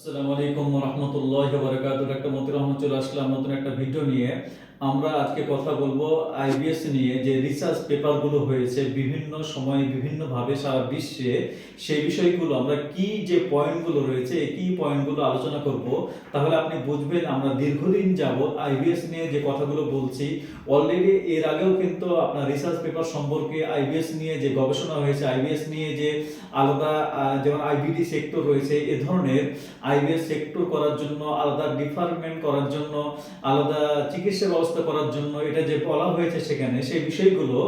আসসালামু আলাইকুম রহমতুল্লাহ একটা মতির রহমত চলে আসলাম নতুন একটা ভিডিও নিয়ে। আমরা আজকে কথা বলব আইবিএস নিয়ে যে রিসার্চ পেপারগুলো হয়েছে বিভিন্ন সময়ে বিভিন্নভাবে সারা বিশ্বে। সেই বিষয়গুলো আমরা কি যে পয়েন্টগুলো রয়েছে কি পয়েন্টগুলো আলোচনা করব, তাহলে আপনি বুঝবেন আমরা দীর্ঘদিন যাব আইবিএস নিয়ে যে কথাগুলো বলছি অলরেডি এর আগেও কিন্তু আপনার রিসার্চ পেপার সম্পর্কে আইবিএস নিয়ে যে গবেষণা হয়েছে আইবিএস নিয়ে যে আলাদা যেমন আইবিডি সেক্টর রয়েছে, এ ধরনের আইবিএস সেক্টর করার জন্য, আলাদা ডিপার্টমেন্ট করার জন্য, আলাদা চিকিৎসা ব্যবস্থা করার জন্য এটা যে বলা হয়েছে সেখানে, সেই বিষয়গুলো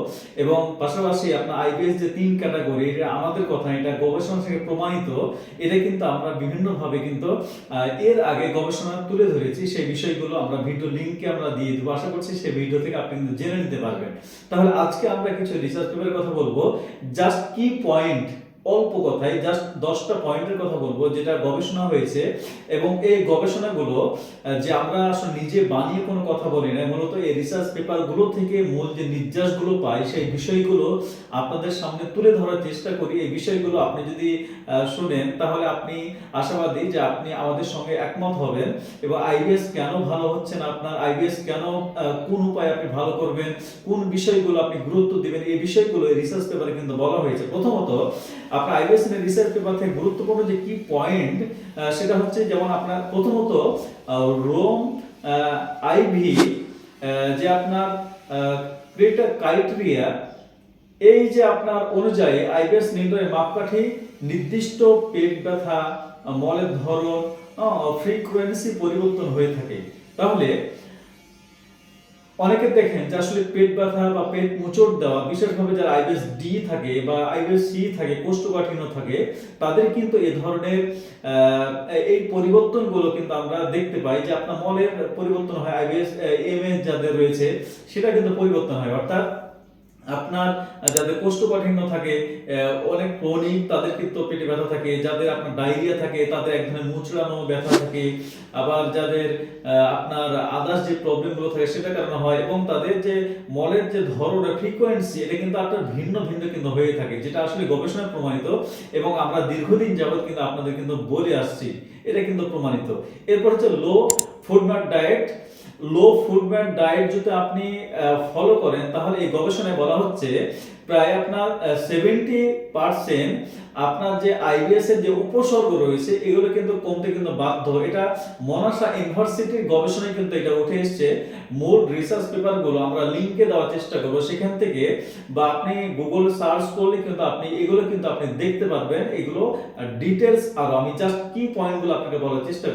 এবং পাশাপাশি আপনার আইবিএস যে তিন ক্যাটাগরি এটা আমাদের কথা, এটা গবেষণা থেকে প্রমাণিত, এটা কিন্তু আমরা বিভিন্নভাবে কিন্তু এর আগে গবেষণা তুলে ধরেছি, সেই বিষয়গুলো আমরা ভিডিও লিঙ্কে আমরা দিয়ে দেবো। আশা করছি সেই ভিডিও থেকে আপনি কিন্তু জেনে নিতে পারবেন। তাহলে আজকে আমরা কিছু রিসার্চ পেপারের কথা বলব জাস্ট কি পয়েন্ট অল্প কথায় জাস্ট দশটা পয়েন্টের কথা বলব, যেটা গবেষণা হয়েছে এবং এই গবেষণাগুলো যে আমরা আসলে নিজে বানিয়ে কোনো কথা বলি না মূলত এই রিসার্চ পেপারগুলো থেকে মূল যে নির্যাসগুলো পাই, সেই বিষয়গুলো আপনাদের সামনে তুলে ধরার চেষ্টা করি। এই বিষয়গুলো আপনি যদি শুনেন, তাহলে আপনি আশাবাদী যে আপনি আমাদের সঙ্গে একমত হবেন এবং আইবিএস কেন ভালো হচ্ছে না আপনার? আইবিএস কেন কোন উপায়ে আপনি ভালো করবেন? কোন বিষয়গুলো আপনি গুরুত্ব দিবেন? এই বিষয়গুলো এই রিসার্চ পেপারে কিন্তু বলা হয়েছে। প্রথমত আপনার আইবিএস এর রিসার্চ পেপার থেকে গুরুত্বপূর্ণ যে কি পয়েন্ট সেটা হচ্ছে যেমন আপনার প্রথমত রোম আইভি যে আপনার ক্রিয়েটার ক্রাইটেরিয়া এই যে আপনার অনুযায়ী আইবিএস নির্ণয়ের মাপকাঠি, নির্দিষ্ট পেট ব্যথা, মলের ধরন ফ্রিকোয়েন্সি পরিবর্তন হয়ে থাকে। তাহলে অনেকে দেখেন যে আসলে পেট ব্যথা বা পেট মোচড় দেওয়া, বিশেষভাবে যারা আইবিএস ডি থাকে বা আইবিএস সি থাকে, কোষ্ঠকাঠিন্য থাকে, তাদের কিন্তু এ ধরনের এই পরিবর্তনগুলো কিন্তু আমরা দেখতে পাই যে আপনার মলের পরিবর্তন হয় আইবিএস এম এস যাদের রয়েছে, সেটা কিন্তু পরিবর্তন হয়। অর্থাৎ আপনার যাদের কোষ্ঠকাঠিন্য থাকে অনেক ক্রনিক তাদের কিন্তু পেটে ব্যথা থাকে, যাদের আপনার ডায়রিয়া থাকে, তাদের এক ধরনের মুচড়ানো ব্যথা থাকে আবার যাদের আপনার আদার্স যে প্রবলেমগুলো থাকে সেটা কারণে হয় এবং তাদের যে মলের যে ধরন ফ্রিকোয়েন্সি এটা কিন্তু আপনার ভিন্ন ভিন্ন কিন্তু হয়ে থাকে, যেটা আসলে গবেষণায় প্রমাণিত এবং আমরা দীর্ঘদিন যাবত কিন্তু আপনাদের কিন্তু বলে আসছি, এটা কিন্তু প্রমাণিত। এরপর হচ্ছে low food diet low food diet যদি আপনি ফলো করেন, তাহলে এই গবেষণায় বলা হচ্ছে প্রায় আপনার সেভেন্টি পার্সেন্ট আপনার যে আইবিএস এর যে উপসর্গ রয়েছে, এগুলো কিন্তু কমতে কিন্তু বাধ্য। এটা মনাসা ইউনিভার্সিটির গবেষণায় কিন্তু এটা উঠে এসেছে। মূল রিসার্চ পেপারগুলো আমরা লিঙ্কে দেওয়ার চেষ্টা করব। সেখান থেকে বা আপনি গুগল সার্চ করলে কিন্তু আপনি, এগুলো কিন্তু আপনি দেখতে পারবেন। এগুলো ডিটেলস আর। আমি জাস্ট কি পয়েন্টগুলো আপনাকে বলার চেষ্টা